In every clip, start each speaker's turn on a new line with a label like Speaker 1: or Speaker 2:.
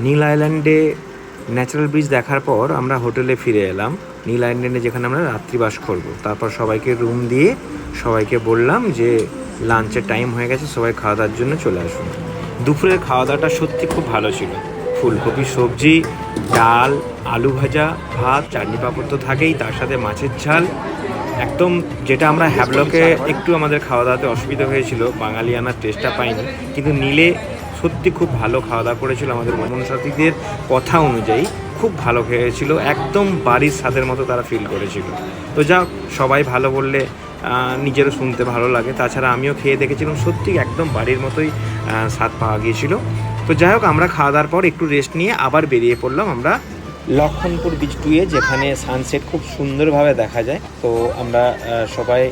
Speaker 1: নীল আইল্যান্ডে natural bridge দেখার পর আমরা হোটেলে ফিরে এলাম। নীল আইল্যান্ডে যেখানে আমরা রাত্রিবাস করব। তারপর সবাইকে রুম দিয়ে সবাইকে বললাম যে লাঞ্চের টাইম হয়ে গেছে, সবাই খাওয়া দাওয়ার জন্য চলে আসুন। দুপুরের খাওয়া দাওয়াটা সত্যি খুব ভালো ছিল। ফুলকপি, সবজি, ডাল, আলু ভাজা, ভাত, চাটনি পাঁপড় তো থাকেই, তার সাথে মাছের ঝাল। একদম যেটা আমরা হ্যাবলকে একটু আমাদের খাওয়া দাওয়াতে অসুবিধা হয়েছিল বাঙালি আনার টেস্টটা পাইনি। কিন্তু নীলে সত্যি খুব ভালো খাওয়া দাওয়া করেছিল আমাদের ভ্রমণ সাথীদের কথা অনুযায়ী। খুব ভালো খেয়েছিল, একদম বাড়ির স্বাদের মতো তারা ফিল করেছিল। তো যা সবাই ভালো বললে নিজেরও শুনতে ভালো লাগে। তাছাড়া আমিও খেয়ে দেখেছিলাম, সত্যি একদম বাড়ির মতোই স্বাদ পাওয়া গিয়েছিল। তো যাই হোক, আমরা খাওয়া দাওয়ার পর একটু রেস্ট নিয়ে আবার বেরিয়ে পড়লাম আমরা লক্ষণপুর বিচ টুয়ে যেখানে সানসেট খুব সুন্দরভাবে দেখা যায়। তো আমরা সবাই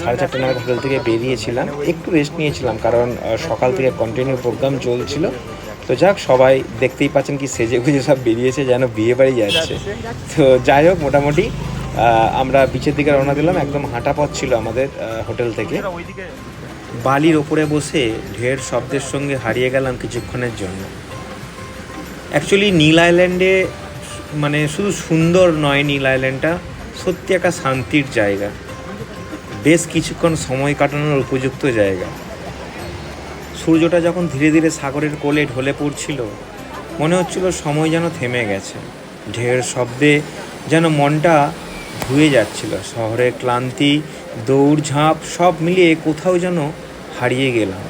Speaker 1: সাড়ে চারটে নাগাদ হোটেল থেকে বেরিয়েছিলাম। একটু রেস্ট নিয়েছিলাম, কারণ সকাল থেকে কন্টিনিউ প্রোগ্রাম চলছিল। তো যাক, সবাই দেখতেই পাচ্ছেন কি সেজে গুজে সব বেরিয়েছে, যেন বিয়ে বাড়ি যাচ্ছে। তো যাই হোক, মোটামুটি আমরা বিচের দিকে রওনা দিলাম। একদম হাঁটা পথ ছিল আমাদের হোটেল থেকে। বালির ওপরে বসে ঢের শব্দের সঙ্গে হারিয়ে গেলাম কিছুক্ষণের জন্য। অ্যাকচুয়ালি নীল আইল্যান্ডে মানে শুধু সুন্দর নয় নীল আইল্যান্ডটা সত্যি একটা শান্তির জায়গা। বেশ কিছুক্ষণ সময় কাটানোর উপযুক্ত জায়গা। সূর্যটা যখন ধীরে ধীরে সাগরের কোলে ঢলে পড়ছিল, মনে হচ্ছিল সময় যেন থেমে গেছে। ঢের শব্দে যেন মনটা ধুয়ে যাচ্ছিল, শহরের ক্লান্তি, দৌড়ঝাঁপ সব মিলিয়ে কোথাও যেন হারিয়ে গেলাম।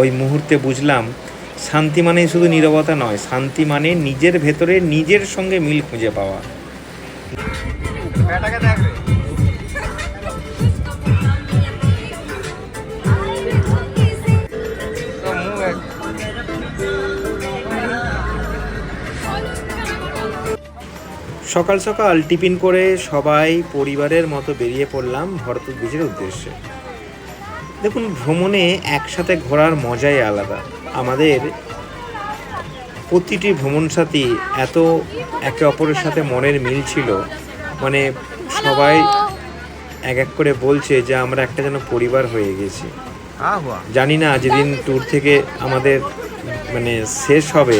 Speaker 1: ওই মুহূর্তে বুঝলাম, শান্তি মানে শুধু নীরবতা নয়, শান্তি মানে নিজের ভেতরে নিজের সঙ্গে মিল খুঁজে পাওয়া। সকাল সকাল টিফিন করে সবাই পরিবারের মতো বেরিয়ে পড়লাম ভরতপুর বীচের উদ্দেশ্যে। দেখুন ভ্রমণে একসাথে ঘোরার মজাই আলাদা। আমাদের প্রতিটি ভ্রমণ সাথী এত একে অপরের সাথে মনের মিল ছিল। মানে সবাই এক এক করে বলছে যে আমরা একটা যেন পরিবার হয়ে গেছি। জানি না যেদিন ট্যুর থেকে আমাদের মানে শেষ হবে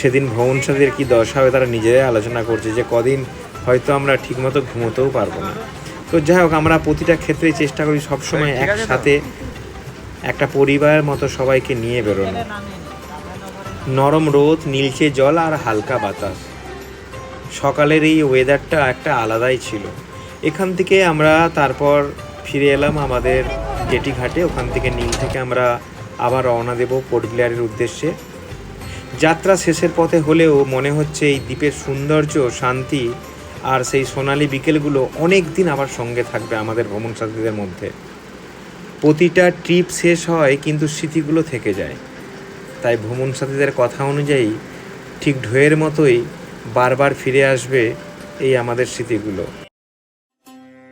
Speaker 1: সেদিন ভ্রমণ সাথীদের কী দশা হবে তারা নিজেরাই আলোচনা করছে যে কদিন হয়তো আমরা ঠিকমতো ঘুমোতেও পারব না। তো যাই হোক আমরা প্রতিটা ক্ষেত্রেই চেষ্টা করি সবসময় একসাথে একটা পরিবারের মতো সবাইকে নিয়ে বেরোনো। নরম রোদ নীলচে জল আর হালকা বাতাস। সকালের এই ওয়েদারটা একটা আলাদাই ছিল। এখান থেকে আমরা তারপর ফিরে এলাম আমাদের জেটি ঘাটে ওখান থেকে নীল থেকে আমরা আবার রওনা দেব পোর্ট ব্লেয়ারের উদ্দেশ্যে। যাত্রা শেষের পথে হলেও মনে হচ্ছে এই দ্বীপের সৌন্দর্য, শান্তি আর সেই সোনালি বিকেলগুলো অনেক দিন আবার সঙ্গে থাকবে আমাদের ভ্রমণ সাথীদের মধ্যে। প্রতিটা ট্রিপ শেষ হয় কিন্তু স্মৃতিগুলো থেকে যায়। তাই ভ্রমণ সাথীদের কথা অনুযায়ী ঠিক ঢেউয়ের মতোই বারবার ফিরে আসবে এই আমাদের স্মৃতিগুলো।